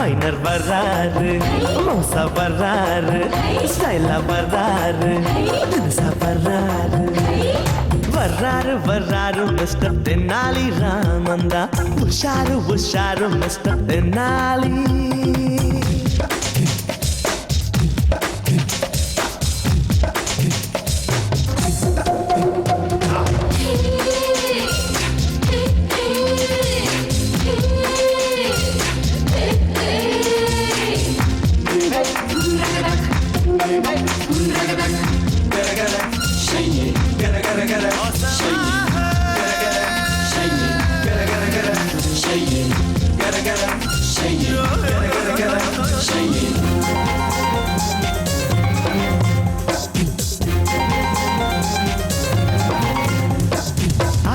Minor வர்றாரு மோசா வர்றாரு ஸ்டைலா வர்றாரு தினுசா வர்றாரு வர்றாரு வர்றாரு மிஸ்டர் தென்னாலி ராமந்தா உஷாரு உஷாரு மிஸ்டர் தென்னாலி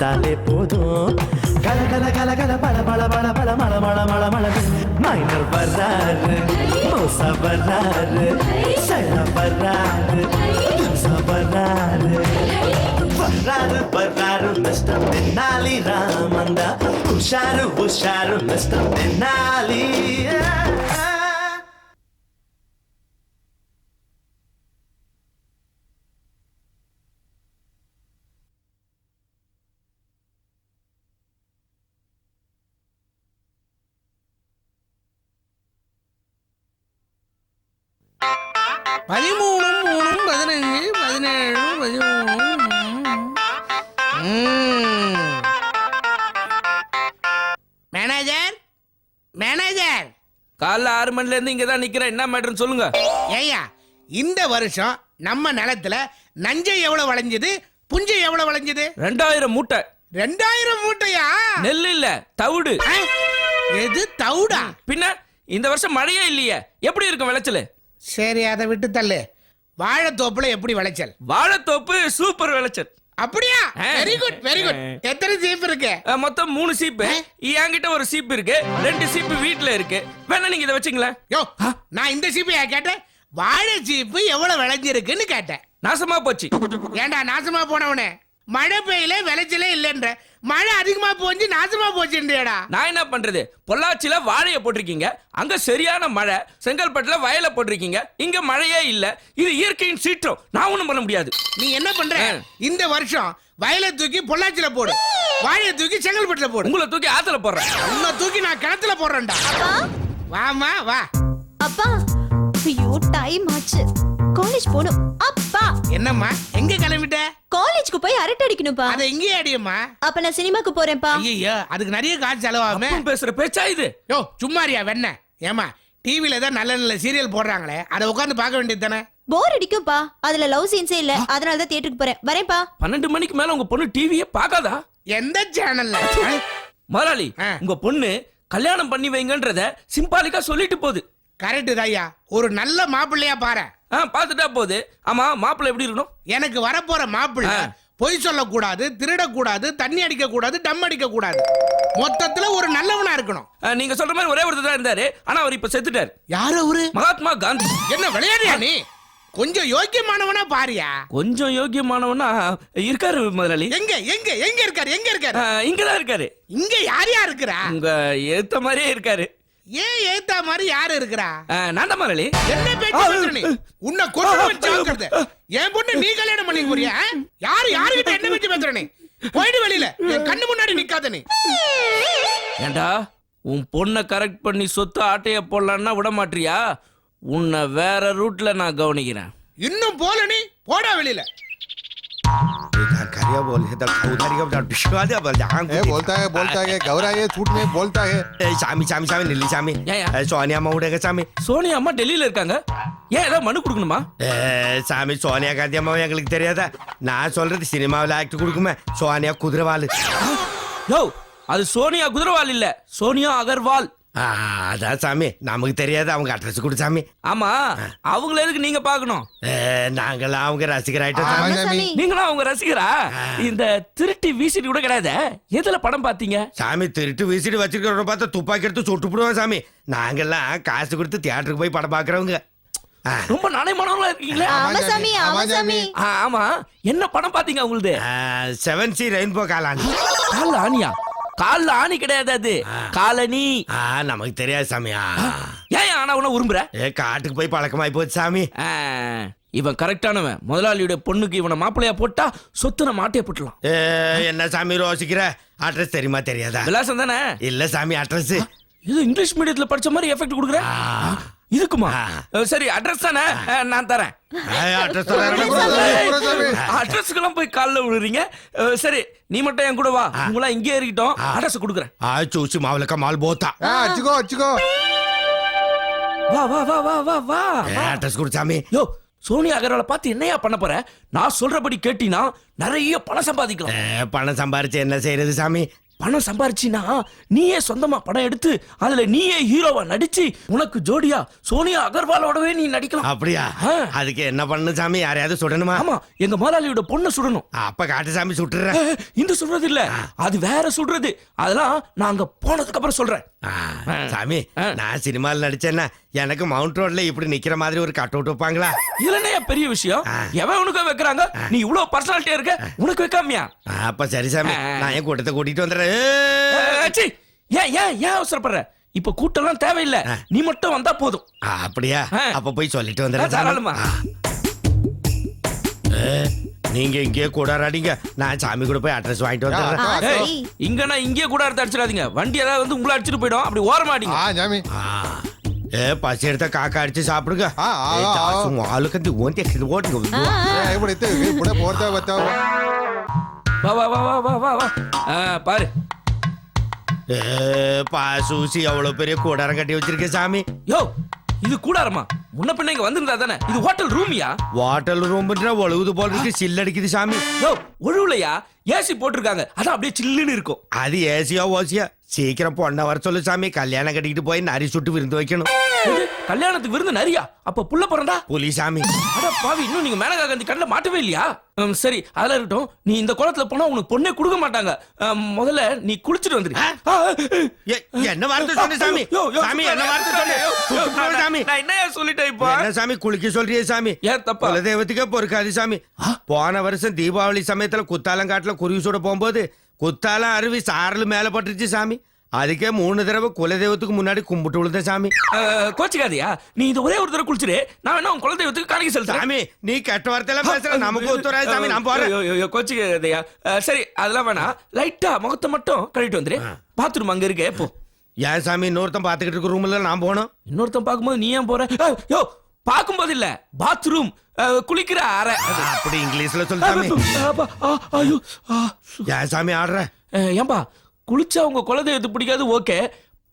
பார்த்தாலே போதும். கல கல கல கல பல பல பல பல மள மள மள மள மைனர் வர்றாரு மோசா வர்றாரு சைனா வர்றாரு தினுசா வர்றாரு வர்றாரு வர்றாரு மிஸ்டர் தென்னாலி ராமந்தா. உஷாரு உஷாரு மிஸ்டர் தென்னாலி. பதிமூணும் மூணும் பதினஞ்சு பதினேழு பதிமூணு மேனேஜர் மேனேஜர் காலைல ஆறு மணில இருந்து இங்க தான் நிக்கிறேன். என்ன மேட்டர்னு சொல்லுங்க. ஏய்யா இந்த வருஷம் நம்ம நிலத்துல நஞ்சை எவ்வளவு விளைஞ்சது? புஞ்சை எவ்வளவு விளைஞ்சது? ரெண்டாயிரம் மூட்டை. ரெண்டாயிரம் மூட்டையா? நெல் இல்ல தவிடு? எது தவுடா? பின்ன இந்த வருஷம் மழையே இல்லையே. எப்படி இருக்கும் விளைச்சல்? சரி அதை விட்டு தள்ளு. வாழைத்தோப்புல எப்படி விளைச்சல்? வாழைத்தோப்பு சூப்பர் விளைச்சல். அப்படியா. வெரி குட் வெரி குட் எத்தனை சீப் இருக்கு? மொத்தம் மூணு சீப்பு. என்கிட்ட ஒரு சீப்பு இருக்கு. ரெண்டு சீப்பு வீட்ல இருக்கு. வேணா நீங்க இதை வச்சுங்களேன். யோ நான் இந்த சீப்பையா கேட்டேன்? வாழை சீப்பு எவ்வளவு விளைஞ்சிருக்குன்னு கேட்டேன். நாசமா போச்சு. ஏன்டா நாசமா போனவனே? மழை பெய்யல விளைச்சலே இல்லைன்ற. மழை அதிகமா போஞ்சு நாசமா போச்சுன்றியடா. நான் என்ன பண்றது? பொள்ளாச்சியில வாழைய போட்டிருக்கீங்க. அங்க சரியான மழை. செங்கல்பட்டுல வயல போட்டிருக்கீங்க. இங்க மழையே இல்ல. இது இயற்கையின் சீற்றம். நான் ஒண்ணும் பண்ண முடியாது. நீ என்ன பண்ற. இந்த வருஷம் வயலை தூக்கி பொள்ளாச்சில போடு. வாழையை தூக்கி செங்கல்பட்டுல போடு. உங்களை தூக்கி ஆத்துல போடுறேன். உன்னை தூக்கி நான் கிணத்துல போடுறேன்டா. வாமா வா அப்பா ஐயோ டைம் ஆச்சு. காலேஜ் போகணும் அப்பா! என்னம்மா? எங்க கிளம்பிட்ட? காலேஜ்க்கு போய் அரட்டை அடிக்கணும்ப்பா. அதை எங்கேயே அடியம்மா. அப்ப நான் சினிமாக்கு போறேன்ப்பா. ஐயோ அதுக்கு நிறைய காசு செலவாகுமே. அப்பன் பேசுற பேச்சா இது? யோ சும்மாரியா வெண்ண. ஏமா டிவில தான் நல்ல நல்ல சீரியல் போடுறாங்களே. அதை உட்காந்து பார்க்க வேண்டியது தானே? போர் அடிக்கும்பா அதுல லவ் சீன்ஸே இல்ல. அதனால தான் தியேட்டருக்கு போறேன். வரேன்ப்பா. பன்னெண்டு மணிக்கு மேல உங்க பொண்ணு டிவியே பார்க்காதா? எந்த சேனல்ல முதலாளி ஆ. உங்க பொண்ணு கல்யாணம் பண்ணி வைங்கன்றத சிம்பாலிக்கா சொல்லிட்டு போகுது. கரெக்ட் தாய்யா ஒரு நல்ல மாப்பிள்ளையா பாரு. ஆ பாத்துட்டா போகுது. ஆமா மாப்பிள்ளை எப்படி இருக்கணும்? எனக்கு வரப்போற மாப்பிள்ளை. பொய் சொல்லக்கூடாது திருடக்கூடாது தண்ணி அடிக்க கூடாது டம் அடிக்க கூடாது மொத்தத்துல ஒரு நல்லவனா இருக்கணும். அஹ், நீங்க சொல்ற மாதிரி ஒரே ஒருத்தர் தான் இருந்தாரு. ஆனா அவர் இப்ப செத்துட்டாரு. யார் அவரு? மகாத்மா காந்தி. என்ன விளையாடியா நீ? கொஞ்சம் யோக்கியமானவனா பாரியா? கொஞ்சம் யோக்கியமானவனா இருக்காரு முதலாளி. எங்க எங்க எங்க இருக்காரு எங்க இருக்காரு? அஹ், இங்கதான் இருக்காரு. இங்க யார் யார் இருக்கிறா? உங்க ஏத்த மாதிரியே இருக்காரு. ஏன் ஏத்தா மாதிரி யாரு இருக்கிறா? நான் தான் முதலாளி என்ன பேச்சு நீ உன்னை கொண்டு ஜாக்கிரதை. என் பொண்ணு நீ கல்யாணம் பண்ணி போறியா? யாரு யாருகிட்ட என்ன பேச்சு பேசுற நீ? போயிடு வெளியில. என் கண்ணு முன்னாடி நிக்காத நீ. ஏண்டா உன் பொண்ணை கரெக்ட் பண்ணி சொத்து ஆட்டைய போடலான்னா விட மாட்டியா? உன்னை வேற ரூட்ல நான் கவனிக்கிறேன். இன்னும் போல நீ? போடா வெளியில. इधर करिया बोल इधर उधर का उधर बिश्वा दे बोल जहां ए बोलता है बोलता है गौरा ये झूठ में बोलता है சாமி சாமி சாமி நில்லு சாமி ஏயா? ஏ, சோனியா அம்மா விடுங்க சாமி சோனியா அம்மா டெல்லியில இருக்காங்க ஏன் ஏதாவது மனு கொடுக்கணுமா ஏ, சாமி சோனியா காந்தி அம்மா எங்களுக்கு தெரியாதா நான் சொல்றது சினிமாவில் ஆக்ட் கொடுக்குமே சோனியா குதிரவாள் யோ அது சோனியா குதிரவால் இல்ல சோனியா அகர்வால் ஆ, அதான் சாமி. நமக்கு தெரியாது அவங்க அட்ரஸ் கொடு சாமி. ஆமா அவங்கள எதுக்கு நீங்க பார்க்கணும் ஏ, நாங்களாம் அவங்க ரசிகர் ஆயிட்டோம். நீங்களும் அவங்க ரசிகரா? இந்த திருட்டி வீசிட்டு கூட கிடையாது? எதுல படம் பாத்தீங்க சாமி திருட்டு வீசிட்டு வச்சிருக்கிறவங்க பார்த்தா துப்பாக்கி எடுத்து சுட்டு போடுவோம் சாமி. நாங்கெல்லாம் காசு கொடுத்து தியேட்டருக்கு போய் படம் பார்க்குறவங்க ரொம்ப நாணயமானவங்களா இருக்கீங்களே? ஆமா சாமி ஆமா சாமி. ஆமா. என்ன படம் பாத்தீங்க உங்களுது செவன் சி ரெயின்போ காலான் கால்ல ஆணியா கால்ல ஆணி கிடையாது அது. காலனி நமக்கு தெரியாது சாமி ஆ. ஏன் ஆனா உன விரும்புற ஏ காட்டுக்கு போய் பழக்கமாயி போச்சு சாமி. இவன் கரெக்டானவன் முதலாளியோட பொண்ணுக்கு இவனை மாப்பிள்ளையா போட்டா சொத்து நம்ம ஆட்டைய போட்டுலாம் ஏ, என்ன சாமி ரோசிக்கிற? அட்ரஸ் தெரியுமா தெரியாதா? விலாசம் தானே? இல்ல சாமி அட்ரஸ் இது இங்கிலீஷ் மீடியத்துல படிச்ச மாதிரி எஃபெக்ட் கொடுக்குற? இருக்குமா? சரி அட்ரஸ் தானே? நான் தரேன். அட்ரஸ்க்கெல்லாம் போய் காலில் விழுறீங்க. சரி நீ மட்டும் என் கூட வா. உங்களா இங்கே இருக்கட்டும் அட்ரஸ் கொடுக்குறேன். ஆச்சு ஊச்சு மால் போத்தா. அச்சுக்கோ அச்சுக்கோ. வா வா வா வா வா வா அட்ரஸ் கொடுத்தாமே யோ சோனியா அகர்வாலை பார்த்து என்னையா பண்ண போற? நான் சொல்றபடி கேட்டினா நிறைய பணம் சம்பாதிக்கலாம். பணம் சம்பாரிச்சு என்ன செய்யறது சாமி? பணம் சம்பாரிச்சினா நீயே சொந்தமா படம் எடுத்து அதுல நீயே ஹீரோவா நடிச்சு உனக்கு ஜோடியா சோனியா அகர்வாலோடவே நீ நடிக்கலாம். அப்படியா. அதுக்கு என்ன பண்ணணும் சாமி? யாரையாவது சுடணுமா? ஆமா எங்க முதலாளியோட பொண்ணை சுடணும். அப்ப காட்டு சாமி சுட்டுறேன் ஏய், இந்த சுடுறது இல்ல. அது வேற சுடுறது. அதெல்லாம் நான் அங்க போனதுக்கு அப்புறம் சொல்றேன். சாமி. நான் சினிமாவில் நடிச்சேன்னா எனக்கு மவுண்ட் ரோட்ல இப்படி நிக்கிற மாதிரி ஒரு கட் அவுட் வைப்பாங்களா? இல்லனே பெரிய விஷயம்? எவன் உனக்கு வைக்கிறாங்க? நீ இவ்வளவு பர்சனாலிட்டியா இருக்க உனக்கு வைக்காமியா? அப்ப சரி சாமி. நான் என் கூட்டத்தை கூட்டிட்டு வந்துடுறேன். ஏன் ஏன் ஏன் அவசரப்படுற? இப்ப கூட்டம்லாம் தேவையில்லை. நீ மட்டும் வந்தா போதும். அப்படியா? அப்ப போய் சொல்லிட்டு வந்துடுறேன் தாராளமா. நீங்க இங்கே கூடாராடிங்க. நான் சாமி கூட போய் அட்ரஸ் வாங்கிட்டு வந்துடுறேன். இங்கன்னா இங்கே கூடாரத்தை அடிச்சிடாதீங்க. வண்டி ஏதாவது வந்து உங்களை அடிச்சிட்டு போயிடும். அப்படி ஓரமாடிங்க. ஏ பசி எடுத்தா காக்கா அடிச்சு சாப்பிடுங்க. ஆளுக்கு ஓட்டி ஓட்டுங்க இவ்வளவு இப்படி போறதா பார்த்தா? வா வா வா வா வா வா. பாரு. பாசூசி அவ்வளவு பெரிய கூடாரம் கட்டி வச்சிருக்க சாமி? யோ இது கூடாரமா? முன்ன பின்ன வந்திருந்தா தானே? இது ஹோட்டல் ரூம்யா? ஹோட்டல் ரூம்ன்றா ஒழுகுது போல இருக்கு சில்லடிக்குது சாமி. யோ ஒழுவுலையா? ஏசி போட்டிருக்காங்க. அதான் அப்படியே சில்லுன்னு இருக்கும். அது ஏசியா ஓசியா. சீக்கிரம் பொண்ணை வர சொல்லு சாமி. கல்யாணம் கட்டிக்கிட்டு போய் நரி சுட்டு விருந்து வைக்கணும்? கல்யாணத்துக்கு விருந்து நிறையா அப்ப புள்ள பிறந்தா? புலி சாமி. அட பாவி இன்னும் நீங்க மேனகா காந்தி கண்ணில் மாட்டவே இல்லையா? ம், சரி அதெல்லாம் இருக்கட்டும். நீ இந்த குளத்துல போனா உனக்கு பொண்ணே கொடுக்க மாட்டாங்க. முதல்ல நீ குளிச்சிட்டு வந்துரு. ஆ, ஏ, என்ன வார்த்தை சொன்ன சாமி? யோ, யோ, சாமி என்ன வார்த்தை சுட்டு போடு சாமி. நான் என்னையா சொல்லிட்டேன் இப்போ? என்ன சாமி குளிக்க சொல்றியே சாமி? ஏன் தப்பா? குலதெய்வத்துக்கே பொறுக்காது சாமி. போன வருஷம் தீபாவளி சமயத்துல குத்தாலங்காட்டுல குருவி சுட போகும்போது குத்தாலம் அருவி சாரல் மேல பட்டுருச்சு சாமி. அதுக்கே மூணு தடவை குலதெய்வத்துக்கு முன்னாடி கும்பிட்டு விழுந்த சாமி. கோச்சிக்காதியா? நீ இந்த ஒரே ஒரு தடவை குளிச்சிரு நான் வேணா உன் குலதெய்வத்துக்கு காணிக்க செலுத்துறேன் சாமி நீ கெட்ட வார்த்தையில பேசுற நமக்கு ஒத்துறாது சாமி நான் போறேன். கோச்சிக்காதயா? சரி அதெல்லாம் வேணாம் லைட்டா முகத்தை மட்டும் கழுவிட்டு வந்துரு பாத்ரூம் அங்க இருக்கே போ. ஏன் சாமி இன்னொருத்தன் பாத்துக்கிட்டு இருக்க ரூம்ல நான் போனோம் இன்னொருத்தன் பார்க்கும்போது நீ ஏன் போற? யோ பார்க்கும்போது இல்ல. பாத்ரூம் குளிக்கிற அறை. அப்படி இங்கிலீஷ்ல சொல்லு ஐயோ. ஏன் சாமி ஆடுற? ஏம்பா குளிச்சா உங்க குலதெய்வத்துக்கு பிடிக்காது ஓகே.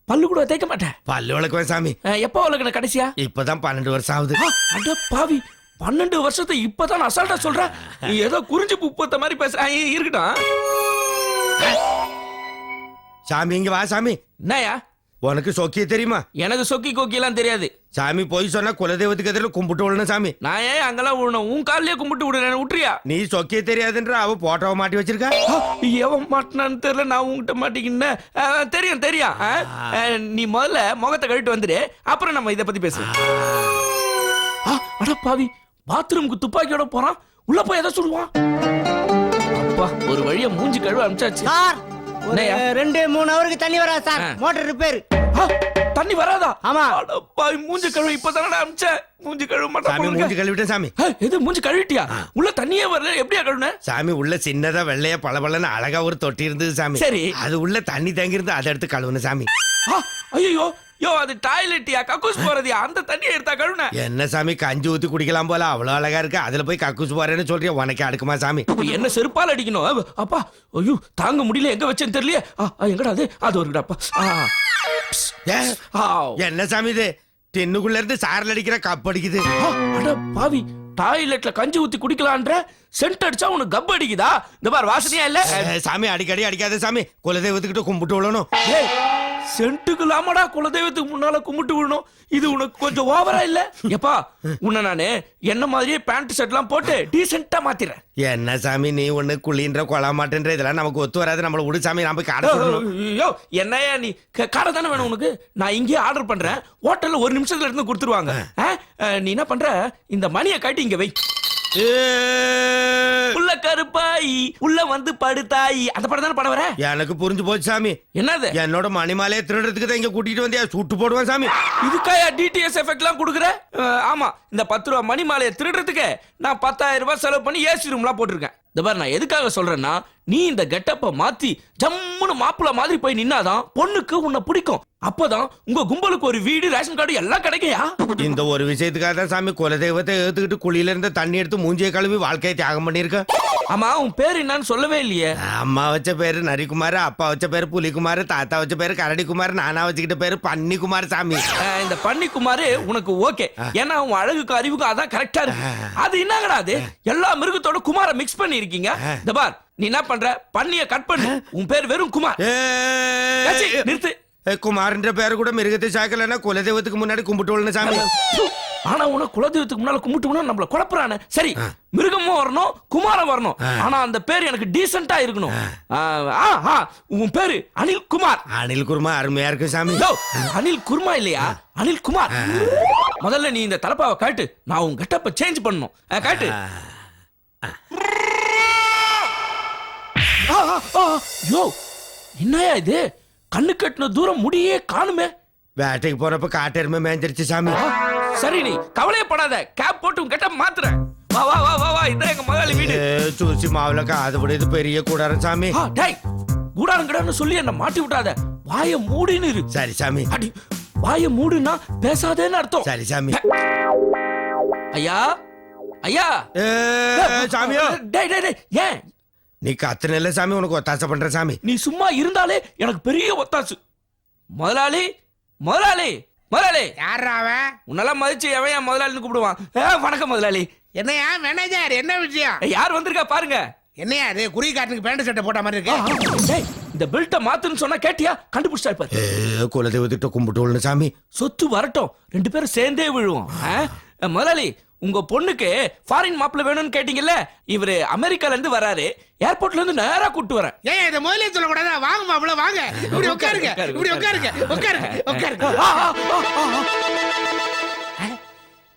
பல்லு கூட தேய்க்க மாட்டேன். பல்லு விளக்குவேன் சாமி. எப்போ வளர்க்கணும் கடைசியா? இப்பதான் பன்னெண்டு வருஷம் ஆகுது. அட பாவி பன்னெண்டு வருஷத்தை இப்பதான் அசால்ட்டா சொல்றேன். நீ ஏதோ குறிஞ்சி புப்பத்த மாதிரி பேசுற இருக்கட்டும். சாமி இங்க வா சாமி. என்னயா உனக்கு சொக்கிய தெரியுமா? எனக்கு சொக்கி கொக்கி எல்லாம் தெரியாது. சாமி போய் சொன்னா குலதெய்வத்துக்கு எதிரில் கும்பிட்டு விடணும் சாமி. நான் ஏன் அங்கெல்லாம் விடணும்? உன் கால்லயே கும்பிட்டு விடுறேன் விட்டுறியா நீ சொக்கிய தெரியாதுன்ற அவ போட்டோவை மாட்டி வச்சிருக்கா? எவன் மாட்டினான்னு தெரியல நான் உங்ககிட்ட மாட்டிக்கின்னேன். தெரியும் தெரியும். நீ முதல்ல முகத்தை கழிட்டு வந்துடு அப்புறம் நம்ம இதை பத்தி பேசுவோம். அட பாவி பாத்ரூமுக்கு துப்பாக்கியோட போறான் உள்ள போய் எதை சொல்லுவான் அப்பா ஒரு வழியா மூஞ்சி கழுவ அனுப்பிச்சாச்சு? ரெண்டு மூணு ஹவருக்கு தண்ணி வராது சார். மோட்டர் ரிப்பேர் தண்ணி வராதா? ஆமா. அட பாவி மூஞ்சி கழுவ இப்பதானடா அனுப்பிச்சேன் மூஞ்சி கழுவ சாமி மூஞ்சி மாட்டேன் கழுவிட்டேன் சாமி. எது மூஞ்சி கழுவிட்டியா? உள்ள தண்ணியே வரல எப்படியா கழுவுன? சாமி உள்ள சின்னதா வெள்ளையா பளபளன்னு அழகா ஒரு தொட்டி இருந்தது சாமி. சரி. அது உள்ள தண்ணி தங்கி இருந்து அதை எடுத்து கழுவுன சாமி. ஐயோ யோ அது டாய்லெட்டியா கக்கூஸ் போறதியா? அந்த தண்ணியை எடுத்தா கழுவுன. என்ன சாமி கஞ்சி ஊத்தி குடிக்கலாம் போல? அவ்வளவு அழகா இருக்கு. அதுல போய் கக்கூஸ் போறேன்னு சொல்றிய? உனக்கு அடுக்குமா சாமி? என்ன செருப்பால் அடிக்கணும்? அப்பா ஐயோ தாங்க முடியல. எங்க வச்சேன்னு தெரியலையே. எங்கடா அது? அது ஒரு அப்பா. என்ன சாமி இது? டின்னுக்குள்ள இருந்து சாரல் அடிக்கிற கப் அடிக்குது. அட பாவி. டாய்லெட்ல கஞ்சி ஊத்தி குடிக்கலான்ற சென்ட் அடிச்சா உனக்கு கப் அடிக்குதா? இந்த பார் வாசனையா இல்ல? சாமி அடிக்கடி அடிக்காத சாமி. குலதெய்வத்துக்கிட்ட கும்பிட்டு விழணும் சென்ட்டுக்கு இல்லாமடா குலதெய்வத்துக்கு முன்னால கும்பிட்டு விடணும். இது உனக்கு கொஞ்சம் ஓவரா இல்ல? எப்பா உன்னை நானு என்ன மாதிரியே பேண்ட் ஷர்ட்லாம் போட்டு டீசெண்டா மாத்திரேன் என்ன சாமி நீ ஒண்ணு குழின்ற கொலை மாட்டேன்ற இதெல்லாம் நமக்கு ஒத்து வராது. நம்மள விடு சாமி போய் காட ஐயோ என்னையா நீ? கடை தானே வேணும் உனக்கு? நான் இங்கேயே ஆர்டர் பண்றேன். ஹோட்டல்ல ஒரு நிமிஷத்துல இருந்து கொடுத்துருவாங்க. நீ என்ன பண்ற? இந்த மணியை காட்டி இங்க வை. உள்ள கருப்பாயி உள்ள வந்து படுத்தாயி. அந்த படம் தானே படம் வர எனக்கு புரிஞ்சு போச்சு சாமி. என்னது? என்னோட மணிமாலையை திருடுறதுக்கு தான் இங்க கூட்டிட்டு வந்தியா? சுட்டு போடுவான் சாமி. இதுக்காயா டிடிஎஸ் எஃபெக்ட்லாம் கொடுக்குற? அஹ், ஆமா. இந்த பத்து ரூபா மணி மாலையை திருடுறதுக்கு நான் பத்தாயிரம் ரூபாய் செலவு பண்ணி ஏசி ரூம்லாம் போட்டிருக்கேன். இந்த பாரு நான் எதுக்காக சொல்றேன்னா நீ இந்த கெட்டப்ப மாத்தி ஜம்முன்னு மாப்பிள்ள மாதிரி போய் நின்னாதான் பொண்ணுக்கு உன்னை பிடிக்கும். அப்பதான் உங்க கும்பலுக்கு ஒரு வீடு ரேஷன் கார்டு எல்லாம் கிடைக்கையா இந்த ஒரு விஷயத்துக்காக தான் சாமி குலதெய்வத்தை ஏத்துக்கிட்டு குழியில இருந்து தண்ணி எடுத்து மூஞ்சியை கழுவி வாழ்க்கையை தியாகம் பண்ணிருக்க ஆமா உன் பேர் என்னன்னு சொல்லவே இல்லையே. அம்மா வச்ச பேரு நரிக்குமார் அப்பா வச்ச பேரு புலிக்குமார் தாத்தா வச்ச பேரு கரடிக்குமார் நானா வச்சுக்கிட்ட பேரு பன்னிக்குமார் சாமி. அஹ், இந்த பன்னிக்குமாரு உனக்கு ஓகே. ஏன்னா உன் அழகுக்கு அறிவுக்கு அதான் கரெக்டா இருக்கு. அது என்னங்கடா அது? எல்லா மிருகத்தோட குமார மிக்ஸ் பண்ணி இருக்கீங்க இந்த பார் நீ என்ன பண்ற? பன்னிய கட் பண்ணு. உன் பேர் வெறும் குமார். நிறுத்து. குமார்ன்ற பேரு கூட மிருகத்தை சாக்கலன்னா குலதெய்வத்துக்கு முன்னாடி கும்பிட்டு சாமி. ஆனா உன குலதெய்வத்துக்கு முன்னால கும்பிட்டு நம்மள குழப்பறானே. சரி மிருகமும் வரணும் குமாரம் வரணும். ஆனா அந்த பேர் எனக்கு டீசெண்டா இருக்கணும். உன் பேரு அனில் குமார். அனில் குருமா அருமையா இருக்கு சாமி. அனில் குர்மா இல்லையா? அனில் குமார். முதல்ல நீ இந்த தலப்பாவை காட்டு நான் உன் கெட்டப்ப சேஞ்ச் பண்ணணும். காட்டு யோ என்னயா இது? கண்ணு கட்டின தூரம் முடியே காணுமே. வேட்டைக்கு போறப்ப காட்டெருமை மேஞ்சிருச்சு சாமி. சரி நீ கவலையப்படாத கேப் போட்டு கெட்ட மாத்துறேன். வா வா வா வா வா. இதான் எங்க மகாளி வீடு. சூசி மாவுல காது விடுது பெரிய கூடாரம் சாமி. டேய் கூடாரங்கடான்னு சொல்லி என்ன மாட்டி விட்டாத. வாய மூடின்னு இரு. சரி சாமி. அடி வாய மூடுனா பேசாதேன்னு அர்த்தம். சரி சாமி. ஐயா ஐயா. சாமியோ. டேய் டேய் டேய் ஏன்? நீ கத்துனல சாமி உனக்கு ஒத்தாசை பண்ற சாமி. நீ சும்மா இருந்தாலே எனக்கு பெரிய ஒத்தாசு. முதலாளி முதலாளி முதலாளி. யாரா அவன் உன்னெல்லாம் மதிச்சு எவன் என் முதலாளின்னு கூப்பிடுவான்? ஏ, வணக்கம் முதலாளி. என்னையா மேனேஜர் என்ன விஷயம்? யார் வந்திருக்கா பாருங்க. என்னையா அது குறி காட்டுக்கு பேண்ட் சட்டை போட்ட மாதிரி இருக்கு? இந்த பெல்ட்டை மாத்துன்னு சொன்னா கேட்டியா? கண்டுபிடிச்சா இப்ப. ஏ, குலதெய்வத்திட்ட கும்பிட்டு விடணும் சாமி. சொத்து வரட்டும். ரெண்டு பேரும் சேர்ந்தே விழுவோம். ஆ? முதலாளி உங்க பொண்ணுக்கு ஃபாரின் மாப்பிள்ள வேணும்னு கேட்டீங்கல்ல? இவரு அமெரிக்கால இருந்து வராரு. ஏர்போர்ட்ல இருந்து நேரா கூட்டு வரேன். ஏன் இதை முதல்ல சொல்லக்கூடாதா? வாங்க மாப்பிள வாங்க. இப்படி உட்காருங்க உட்காரு, இப்படி உட்காரு. உட்காருங்க. உட்காருங்க உட்காருங்க.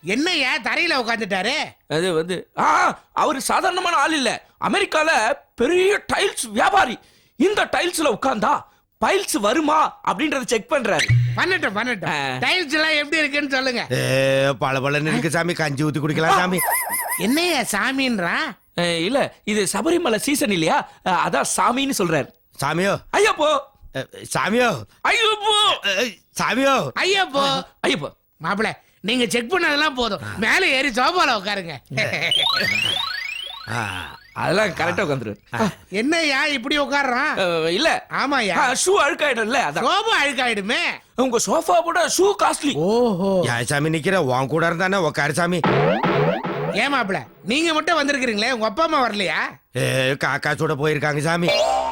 என்னய்யா தரையில உட்காந்துட்டாரு? அது வந்து ஆ அவர் சாதாரணமான ஆள் இல்ல. அமெரிக்கால பெரிய டைல்ஸ் வியாபாரி. இந்த டைல்ஸ்ல உட்கார்ந்தா பைல்ஸ் வருமா? அப்படின்றத செக் பண்றாரு. பண்ணட்டும் பண்ணட்டும். டைல்ஸ் எல்லாம் எப்படி இருக்குன்னு சொல்லுங்க. ஏ பளபளன்னு இருக்கு சாமி. கஞ்சி ஊத்தி குடிக்கலாம் சாமி. என்னய்யா சாமின்றா? இல்ல இது சபரிமலை சீசன் இல்லையா? அதான் சாமின்னு சொல்றாரு. சாமியோ. ஐயப்போ. சாமியோ. ஐயப்போ. சாமியோ. ஐயப்போ. ஐயப்போ. மாப்பிள நீங்க செக் பண்ணதெல்லாம் போதும். மேலே ஏறி சோபால உட்காருங்க. ஆ, அதெல்லாம் கரெக்டா உட்காந்துரு என்னய்யா இப்படி உட்கார்றான்? இல்ல. ஆமாய்யா. ஷூ அழுக்காயிடும்ல அதான். சோபா அழுக்காயிடுமே. உங்க சோஃபா கூட ஷூ காஸ்ட்லி ஓஹோ. ஏன் சாமி நிக்கிற உன் கூட இருந்தானே உக்காரு சாமி. ஏன் மாப்பிள நீங்க மட்டும் வந்திருக்கிறீங்களே உங்க அப்பா அம்மா வரலையா? ஏ, காக்கா சுட போயிருக்காங்க சாமி.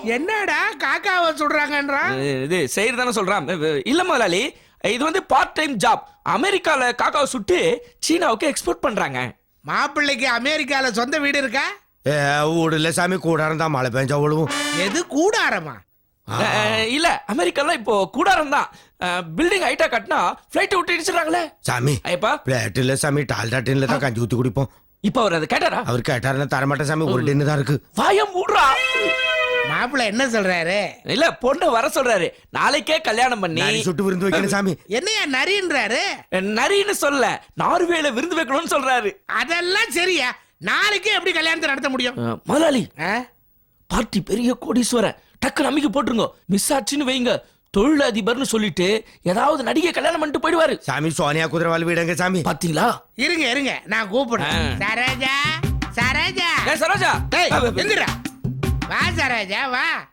என்னடா காக்காவை சுடுறாங்கன்றான் அஹ், இது செய்யறது தானே சொல்றான். இல்ல முதலாளி இது வந்து பார்ட் டைம் ஜாப் அமெரிக்கால காக்காவை சுட்டு சீனாவுக்கு எக்ஸ்போர்ட் பண்றாங்க. மாப்பிள்ளைக்கு அமெரிக்கால சொந்த வீடு இருக்கா? ஏ, வீடுல சாமி கூடாரம் தான் மழை பெஞ்சா விழுவும் எது கூடாரமா? இல்ல அமெரிக்கால இப்போ கூடாரம் தான் பில்டிங் ஹைட்டா கட்டினா ஃபிளைட் விட்டு இடிச்சிடறாங்களே. சாமி ஐயப்பா. பிளேட் இல்ல சாமி டால் டாட்டின்ல தான் கஞ்சி ஊத்தி குடிப்போம். இப்ப அவர் அதை கேட்டாரா? அவர் கேட்டாருன்னா தரமாட்டேன் சாமி ஒரு டின்னு தான் இருக்கு. வாயம் மூடுறா. மாப்பிள்ளை என்ன சொல்றாரு? இல்ல பொண்ணு வர சொல்றாரு. நாளைக்கே கல்யாணம் பண்ணி சுட்டு விருந்து வைக்கணும் சாமி. என்னையா நரின்றாரு? நரின்னு சொல்ல நார்வேல விருந்து வைக்கணும்னு சொல்றாரு. அதெல்லாம் சரியா? நாளைக்கே எப்படி கல்யாணத்தை நடத்த முடியும்? முதலாளி. ஆ? பார்ட்டி பெரிய கோடீஸ்வரன் டக்கு நம்பிக்கை போட்டுருங்க. மிஸ் ஆச்சுன்னு வைங்க. தொழிலதிபர்னு சொல்லிட்டு ஏதாவது நடிகை கல்யாணம் பண்ணிட்டு போயிடுவாரு. சாமி சோனியா குதிரவால் வீடுங்க சாமி. பாத்தீங்களா? இருங்க இருங்க. நான் கூப்பிடுறேன். சரோஜா சரோஜா. ஏ சரோஜா. எந்திரா. வா சரோஜா வா.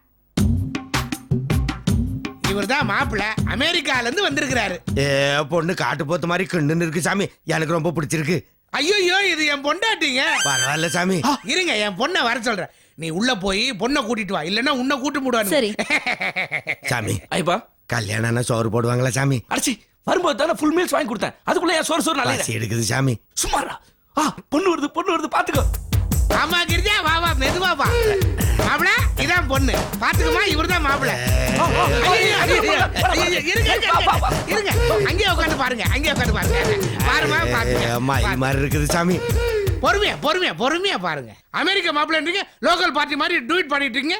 இவர்தான் மாப்பிள்ளை. அமெரிக்கால இருந்து வந்திருக்கிறாரு. ஏ பொண்ணு காட்டு போத்த மாதிரி கிண்டுன்னு இருக்கு சாமி. எனக்கு ரொம்ப பிடிச்சிருக்கு. ஐயோ இது என் பொண்டாட்டிங்க. பரவாயில்ல சாமி. இருங்க என் பொண்ணை வர சொல்றேன். நீ உள்ள போய் பொண்ணை கூட்டிட்டு வா. இல்லன்னா உன்னை கூட்டு முடுவானு சரி. சாமி. ஐப்பா கல்யாணம்னா சோறு போடுவாங்களா சாமி? அடிச்சி வரும்போது தானே ஃபுல் மீல்ஸ் வாங்கி கொடுத்தேன். அதுக்குள்ள ஏன் சோறு சோறு நல்லா எடுக்குது சாமி. சும்மாரா ஆ பொண்ணு வருது பொண்ணு வருது பாத்துக்கோ ஆமா கிரிஜா வா வா மெதுவா வா. மாப்பிள இதான் பொண்ணு. பாத்துக்கமா இவர்தான் மாப்பிள. ஐயையோ, ஐயையோ, ஐயையோ, இருங்க இருங்க, அங்கேயே உட்காந்து பாருங்க அங்கேயே உட்காந்து பாருங்க. பாருமா ஏ, அம்மா இது பாருங்க. மாதிரி இருக்குது சாமி. பொறுமையா பொறுமையா பொறுமையா பாருங்க. அமெரிக்க மாப்பிள்ளன்றீங்க லோக்கல் பார்ட்டி மாதிரி டூட் பண்ணிட்டு இருக்கீங்க.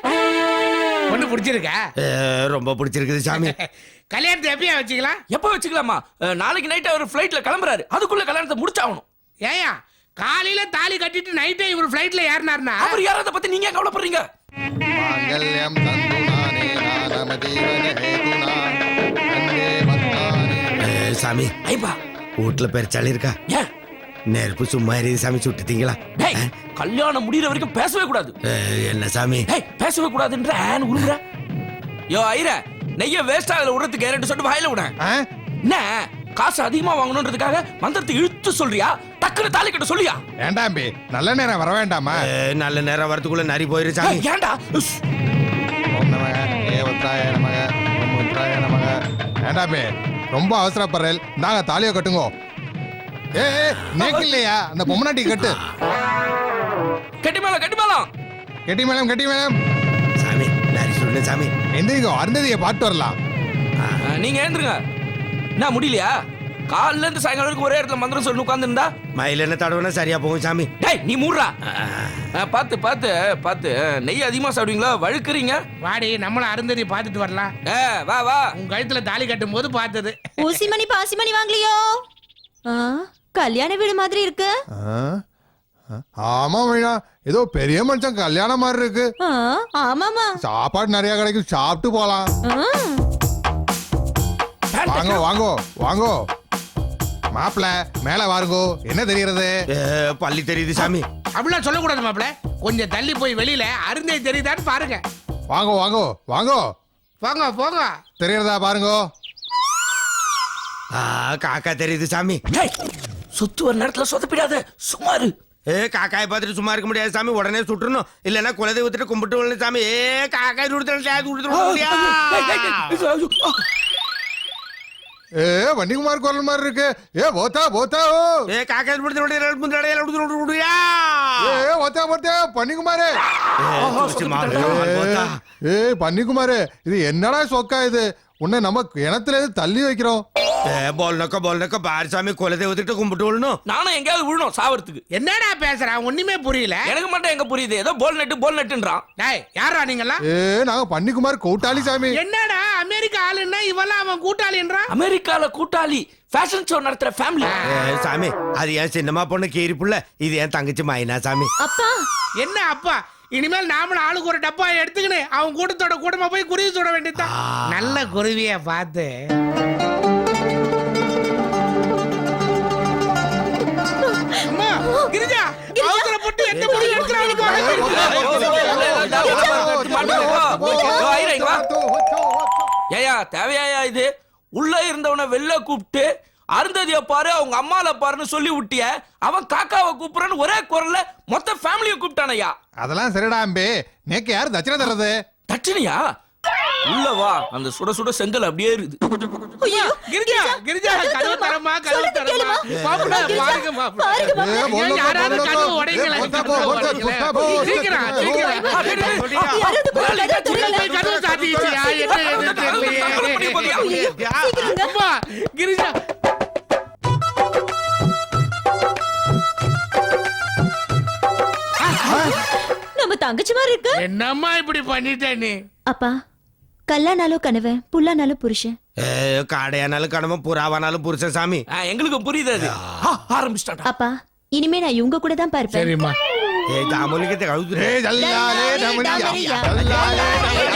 பொண்ணு பிடிச்சிருக்கா? ஏ, ரொம்ப பிடிச்சிருக்குது சாமி. கல்யாணத்தை எப்பயா வச்சுக்கலாம்? எப்ப வச்சுக்கலாமா நாளைக்கு நைட் அவர் ஃபிளைட்ல கிளம்புறாரு. அதுக்குள்ள கல்யாணத்தை முடிச்சாகணும். ஏயா காலையில தாலி கட்டிட்டு நைட்டே இவர் ஃப்ளைட்ல ஏறினார்னா அவர் ஏறத பத்தி நீங்க கவலைப்படுறீங்க? மாங்கல்யம் தந்துனானே நாதமதீவன ஹேதுனா அன்னே வந்தானே. சாமி ஐபா வீட்டுல பெருச்சாளி இருக்கா? ஏன் நெருப்பு சும்மா எரியுது சாமி சுட்டுட்டீங்களா? கல்யாணம் முடியற வரைக்கும் பேசவே கூடாது. என்ன சாமி? பேசவே கூடாதுன்ற ஆன் உருகுற. யோ ஐர நெய்ய வேஸ்ட் ஆகல விடுறதுக்கு ரெண்டு சொட்டு வாயில விட. என்ன? காசு அதிகமா வாங்கணுன்றதுக்காக மந்திரத்தை இழுத்து சொல்றியா? டக்குனு தாலி கட்ட சொல்லியா? ஏண்டாம்பி நல்ல நேரம் வர வேண்டாமா? ஏ, நல்ல நேரம் வரதுக்குள்ள நரி போயிரு சாமி. ஏய், ஏன்டா உஸ். ஓம் நமக. ஏவத்ராய நமக. ஓம் உத்ராய நமக. ஏண்டாம்பி ரொம்ப அவசரப்படுறேன் நாங்க தாலியை கட்டுங்கோ. ஏ நேக்கு இல்லையா அந்த பொம்மநாட்டி கட்டு. கட்டி மேலம் கட்டி மேலம் கெட்டி மேடம் கெட்டி மேடம் சாமி நரி சுடுன சாமி. எந்திரிக்கோ அருந்ததியை பாட்டு வரலாம். நீங்க ஏந்துருங்க என்ன முடியலையா? காலைல இருந்து சாயங்காலம் வரைக்கும் ஒரே இடத்துல மந்திரம் சொல்லி உட்கார்ந்து இருந்தா மயில் என்ன தடவைனா சரியா போகும் சாமி. டேய் நீ மூடுறா. அஹ், பாத்து பாத்து பாத்து நெய் அதிகமா சாப்பிடுவீங்களா? வழுக்குறீங்க? வாடி நம்மளும் அருந்ததி பார்த்துட்டு வரலாம். ஏ வா வா. உன் கழுத்துல தாலி கட்டும் போது பார்த்தது. ஊசிமணி பாசிமணி வாங்கலையோ? ஆ, கல்யாண வீடு மாதிரி இருக்கு. ஆ? ஆமா மீனா. ஏதோ பெரிய மனுஷன் கல்யாணம் மாதிரி இருக்கு. ஆ, ஆமாமா சாப்பாடு நிறைய கிடைக்கும். சாப்பிட்டு போலாம். ஆ, வாங்கோ வாங்கோ. வாங்கோ மாப்பிள மேல வாருங்கோ. என்ன தெரியறது ஏ, பள்ளி தெரியுது சாமி. அப்படிலாம் சொல்லக்கூடாது மாப்பிள. கொஞ்சம் தள்ளி போய் வெளியில அருந்தை தெரியுதான்னு பாருங்க. வாங்கோ வாங்கோ வாங்கோ. போங்க போங்க. தெரியறதா பாருங்கோ. ஆ, காக்கா தெரியுது சாமி. சுத்து ஒரு நேரத்துல சொதப்பிடாத சும்மா இரு ஏ காக்காயை பார்த்துட்டு சும்மா இருக்க முடியாது சாமி. உடனே சுட்டுறணும். இல்லைன்னா குலதெய்வத்திட்டு கும்பிட்டு வரணும் சாமி. ஏ காக்காய் சுடுத்துறேன் ஏ வண்டிகுமார் குரல் மாதிரி இருக்கு. ஏ போத்தா போத்தா ஏ காக்காய் சுடுத்து ஏ ஓத்தா போத்தா பன்னிக்குமாரே. ஏ பன்னிக்குமாரே இது என்னடா சொக்கா இது? உன்னை நம்ம கிணத்துல இருந்து தள்ளி வைக்கிறோம். போல்னக்க போல்னக்க பாரு சாமி குலதெய்வத்திட்டு கும்பிட்டு வரணும் நானும் எங்கேயாவது விழணும் சாவறதுக்கு என்னடா பேசுறான் ஒண்ணுமே புரியல. எனக்கு மட்டும் எங்க புரியுது? ஏதோ போல் நெட்டு போல் நெட்டுன்றான் டேய் யாரா நீங்கெல்லாம்? ஏ நாங்க பன்னிக்குமார் கூட்டாளி சாமி. என்னடா அமெரிக்கா ஆளுன்னா இவெல்லாம் அவன் கூட்டாளின்றான் அமெரிக்கால கூட்டாளி. ஃபேஷன் ஷோ நடத்துற ஃபேமிலி ஏ, சாமி அது ஏன் சின்னமா பொண்ணு கீரி புள்ள இது ஏன் தங்கச்சி மைனா சாமி. அப்பா என்ன அப்பா? இனிமேல் நாமளும் ஆளுக்கு ஒரு டப்பா எடுத்துக்கின்னு அவன் கூட்டத்தோட கூட்டமா போய் குருவி சுட வேண்டியதுதான் நல்ல குருவிய பார்த்து கிரிஜா அவசரப்பட்டு எந்த முடிவு எடுக்கிறாங்க ஏயா தேவையாயா இது உள்ள இருந்தவனை வெளில கூப்பிட்டு அருந்ததிய பாரு அவங்க அம்மால பாருன்னு சொல்லி விட்டிய அவன் காக்காவை கூப்பிடுறான்னு ஒரே குரல்ல மொத்த ஃபேமிலியை கூப்பிட்டானய்யா அதெல்லாம் சரிடா அம்பி. நேக்கு யாரு தட்சணை தர்றது? தட்டினியா உள்ள வா. அந்த சுட சுட செங்கல் அப்படியே இருக்குது. ஐயோ கிரிஜா கிரிஜா கதவு தரமா கதவு தரமா கிரிஜா, பாருங்க ஏன் யாராவது கதவு போ. சீக்கிரம் சீக்கிரம் கதவை சாத்திடுச்சியா? என்ன சீக்கிரங்க. அம்மா கிரிஜா நம்ம தங்கச்சி மாதிரி இருக்கு? என்னம்மா இப்படி பண்ணிட்ட நீ? அப்பா கல்லானாலும் கணவன் புல்லானாலும் புருஷன். ஏ, காடையானாலும் கடமை புறாவானாலும் புருஷன் சாமி. ஆ, எங்களுக்கும் புரியுது அது. ஆ, ஆரம்பிச்சிட்டாடா அப்பா இனிமே நான் இவங்க கூட தான் பார்ப்பேன். சரிம்மா. தாமலிக்கத்தை ஏய், ஜல்லாலே. ஜல்லாலே ஆறுக்கும்